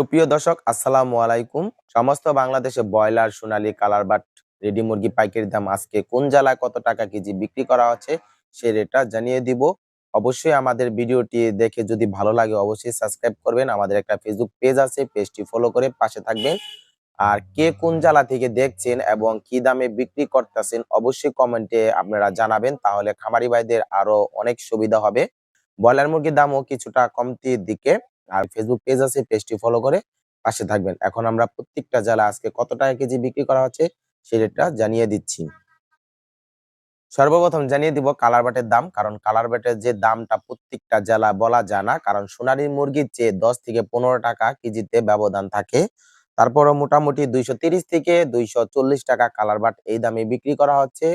সুপ্রিয় দর্শক, আসসালামু আলাইকুম। সমস্ত বাংলাদেশে ব্রয়লার, সোনালী কালার বাট রেডি মুরগি পাইকারি দাম আজকে কোন জেলায় কত টাকা কেজি বিক্রি করা হচ্ছে সে রেটটা জানিয়ে দিব। অবশ্যই আমাদের ভিডিওটি দেখে যদি ভালো লাগে অবশ্যই সাবস্ক্রাইব করবেন। আমাদের একটা ফেসবুক পেজ আছে পেজটি ফলো করে পাশে থাকবেন। আর কে কোন জেলা থেকে দেখছেন এবং কি দামে বিক্রি করতেছেন অবশ্যই কমেন্টে আপনারা জানাবেন, তাহলে খামারি ভাইদের আরও অনেক সুবিধা হবে। ব্রয়লার মুরগির দামও কিছুটা কমতির দিকে। আর ফেসবুক পেজ আছে পেজটি ফলো করে পাশে থাকবেন। এখন আমরা প্রত্যেকটা জেলা আজকে কত টাকা কেজি বিক্রি করা হচ্ছে সেই রেটটা জানিয়ে দিচ্ছি। সর্বপ্রথম জানিয়ে দিব কালার বাটের দাম, কারণ কালার বাটের যে দামটা প্রত্যেকটা জেলা বলা যায় না কারণ সোনালী মুরগির চেয়ে দশ থেকে পনেরো টাকা কেজিতে ব্যবধান থাকে। তারপরও মোটামুটি দুইশো থেকে দুইশো চল্লিশ টাকা কালার বাট এই দামে বিক্রি করা হচ্ছে।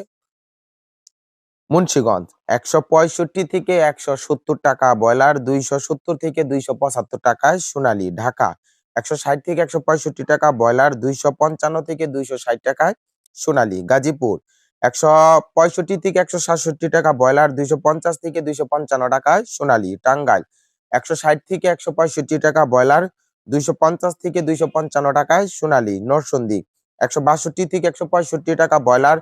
মুন্সিগঞ্জ, একশো পঁয়ষট্টি থেকে একশো সত্তর টাকা, ব্রয়লার দুইশো সত্তর থেকে দুইশো পঁচাত্তর টাকায় সোনালী ঢাকা, একশো ষাট থেকে একশো পঁয়ষট্টি টাকা, ব্রয়লার দুইশো পঞ্চান্ন থেকে দুইশো ষাট টাকায় সোনালী গাজীপুর, একশো পঁয়ষট্টি থেকে একশো সাতষট্টি টাকা, ব্রয়লার দুইশো পঞ্চাশ থেকে দুইশো পঞ্চান্ন টাকায় সোনালী টাঙ্গাইল, একশো ষাট থেকে একশো পঁয়ষট্টি টাকা, ব্রয়লার দুইশো পঞ্চাশ থেকে দুইশো পঞ্চান্ন টাকায় সোনালী নরসন্দী একশো বাষট্টি থেকে একশো পঁয়ষট্টি টাকা, ব্রয়লার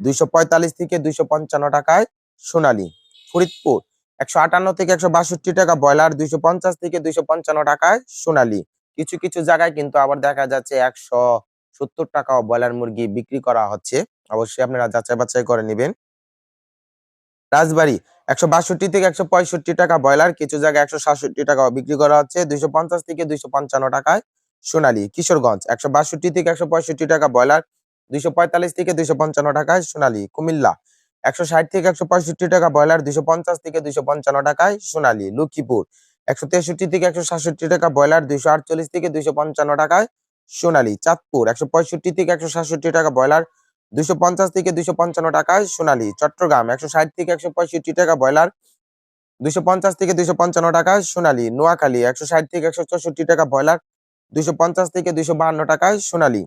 দুইশো পঁয়তাল্লিশ থেকে দুইশো পঞ্চান্ন টাকায় সোনালী, ফরিদপুর। একশো আটান্ন থেকে একশো বাষট্টি টাকা ব্রয়লার, দুইশো পঞ্চাশ থেকে দুইশো পঞ্চান্ন টাকায় সোনালী। কিছু কিছু জায়গায় কিন্তু আবার দেখা যাচ্ছে একশো সত্তর ব্রয়লার মুরগি বিক্রি করা হচ্ছে। অবশ্যই আপনারা যাচাই বাছাই করে নেবেন। রাজবাড়ী, একশো বাষট্টি থেকে একশো পঁয়ষট্টি টাকা ব্রয়লার, কিছু জায়গায় একশো সাতষট্টি টাকাও বিক্রি করা হচ্ছে, দুইশো পঞ্চাশ থেকে দুইশো পঞ্চান্ন টাকায় সোনালী। কিশোরগঞ্জ, একশো বাষট্টি থেকে একশো পঁয়ষট্টি টাকা ব্রয়লার দুইশো পঁয়তাল্লিশ থেকে দুইশো পঞ্চান্ন টাকায় সোনালী কুমিল্লা। একশো ষাট থেকে একশো পঁয়ষট্টি টাকা ব্রয়লার, দুইশো পঞ্চাশ থেকে দুইশো পঞ্চান্ন টাকায় সোনালী লক্ষ্মীপুর। একশো তেষট্টি থেকে একশো সাতষট্টি টাকা ব্রয়লার, দুইশো আটচল্লিশ থেকে দুইশো পঞ্চান্ন টাকায় সোনালী চাঁদপুর। একশো পঁয়ষট্টি থেকে একশো সাতষট্টি টাকা ব্রয়লার, দুইশো পঞ্চাশ থেকে দুইশো পঞ্চান্ন টাকায় সোনালী চট্টগ্রাম। একশো ষাট থেকে একশো পঁয়ষট্টি টাকা ব্রয়লার, দুইশো পঞ্চাশ থেকে দুইশো পঞ্চান্ন টাকায় সোনালী নোয়াখালী। একশো ষাট থেকে একশো চৌষট্টি টাকা ব্রয়লার, দুইশো পঞ্চাশ থেকে দুইশো বাহান্ন টাকায় সোনালী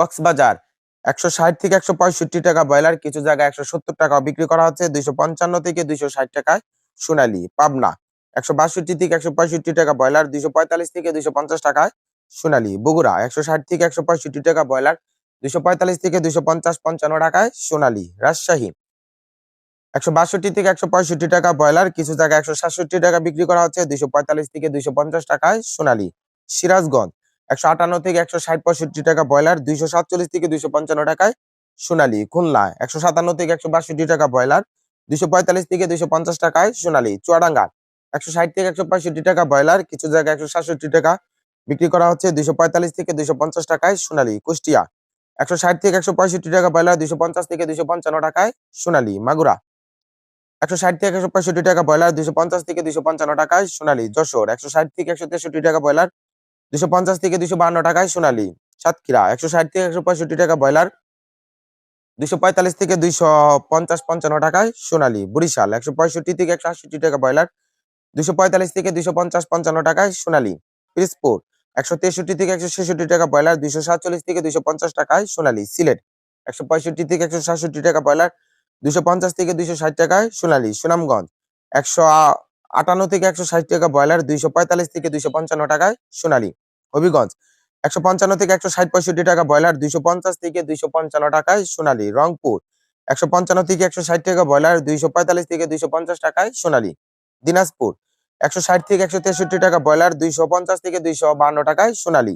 কক্সবাজার। একশো ষাট থেকে একশো পঁয়ষট্টি টাকা ব্রয়লার, কিছু জায়গায় একশো সত্তর টাকা বিক্রি করা হচ্ছে, দুইশো পঞ্চান্ন থেকে দুইশো ষাট টাকায় সোনালি পাবনা। একশো বাষট্টি থেকে একশো পঁয়ষট্টি টাকা ব্রয়লার, দুইশো পঁয়তাল্লিশ থেকে দুইশো পঞ্চাশ টাকায় সোনালী। বগুড়া, একশো ষাট থেকে একশো পঁয়ষট্টি টাকা ব্রয়লার, দুইশো পঁয়তাল্লিশ থেকে দুইশো পঞ্চাশ পঞ্চান্ন টাকায় সোনালি। রাজশাহী, একশো বাষট্টি থেকে একশো পঁয়ষট্টি টাকা ব্রয়লার, কিছু জায়গায় একশো সাতষট্টি টাকা বিক্রি করা হচ্ছে, দুইশো পঁয়তাল্লিশ থেকে দুইশো পঞ্চাশ টাকায় সোনালী। সিরাজগঞ্জ একশো আটান্ন থেকে একশো ষাট পঁয়ষট্টি টাকা ব্রয়লার, দুইশো সাতচল্লিশ থেকে দুইশো পঞ্চান্ন টাকায় সোনালি খুলনা, একশো সাতান্ন থেকে একশো বাষট্টি টাকা ব্রয়লার, দুইশো পঁয়তাল্লিশ থেকে দুইশো পঞ্চাশ টাকায় সোনালী চুয়াডাঙ্গা, একশো ষাট থেকে একশো পঁয়ষট্টি টাকা ব্রয়লার, কিছু জায়গায় একশো সাতষট্টি টাকা বিক্রি করা হচ্ছে, দুইশো পঁয়তাল্লিশ থেকে দুইশো পঞ্চাশ টাকায় সোনালী কুষ্টিয়া, একশো ষাট থেকে একশো পঁয়ষট্টি টাকা ব্রয়লার, দুইশো পঞ্চাশ থেকে দুইশো পঞ্চান্ন টাকায় সোনালী মাগুরা, একশো ষাট থেকে একশো পঁয়ষট্টি টাকা ব্রয়লার, দুইশো পঞ্চাশ থেকে দুইশো পঞ্চান্ন টাকায় সোনালী যশোর, একশো ষাট থেকে একশো তেষট্টি টাকা ব্রয়লার দুশো পঞ্চাশ থেকে দুশো বান্ন টাকায় সোনালী, সাতক্ষীরা, একশো ষাট থেকে একশো পঁয়ষট্টি টাকা ব্রয়লার, দুশো পঁয়তাল্লিশ থেকে দুইশো পঞ্চাশ পঞ্চান্ন টাকায় সোনালী, বরিশাল, একশো পঁয়ষট্টি থেকে একশো আটষট্টি টাকা ব্রয়লার, দুশো পঁয়তাল্লিশ থেকে দুশো পঞ্চাশ পঞ্চান্ন টাকায় সোনালী পিরিজপুর একশো তেষট্টি থেকে একশো ছেষট্টি টাকা ব্রয়লার, দুশো সাতচল্লিশ থেকে দুশো পঞ্চাশ টাকায় সোনালী, সিলেট, একশো পঁয়ষট্টি থেকে একশো সাতষট্টি টাকা ব্রয়লার, দুশো পঞ্চাশ থেকে দুশো ষাট টাকায় সোনালী, সুনামগঞ্জ, একশো আটান্ন থেকে একশো ষাট টাকা ব্রয়লার, দুইশো পঁয়তাল্লিশ থেকে দুইশো পঞ্চান্ন টাকায় সোনালী হবিগঞ্জ। একশো পঞ্চান্ন থেকে একশো ষাট পঁয়ষট্টি টাকা ব্রয়লার, দুইশো পঞ্চাশ থেকে দুইশো পঞ্চান্ন টাকায় সোনালী রংপুর। একশো পঞ্চান্ন থেকে একশো ষাট টাকা ব্রয়লার, দুইশো পঁয়তাল্লিশ থেকে দুইশো পঞ্চাশ টাকায় সোনালী দিনাজপুর। একশো ষাট থেকে একশো তেষট্টি টাকা ব্রয়লার, দুইশো পঞ্চাশ থেকে দুইশো বান্ন টাকায় সোনালী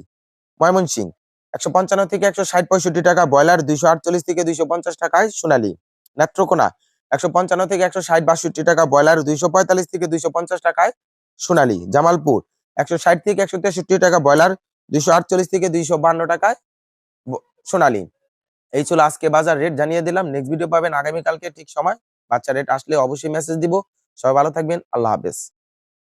ময়মনসিং একশো পঞ্চান্ন থেকে একশো ষাট পঁয়ষট্টি টাকা ব্রয়লার, দুইশো আটচল্লিশ থেকে দুইশো পঞ্চাশ টাকায় সোনালী নেত্রকোনা। একশো পঞ্চান্ন থেকে একশো ষাট বাষট্টি টাকা ব্রয়লার দুইশো পঁয়তাল্লিশ থেকে দুইশো পঞ্চাশ টাকায় সোনালী, জামালপুর। একশো ষাট থেকে একশো তেষট্টি টাকা ব্রয়লার, দুইশো আটচল্লিশ থেকে দুইশো বান্ন টাকায় সোনালি। এই ছিল আজকে বাজার রেট জানিয়ে দিলাম। নেক্সট ভিডিও পাবেন আগামীকালকে ঠিক সময়। বাচ্চা রেট আসলে অবশ্যই মেসেজ দিব। সবাই ভালো থাকবেন। আল্লাহ হাফেজ।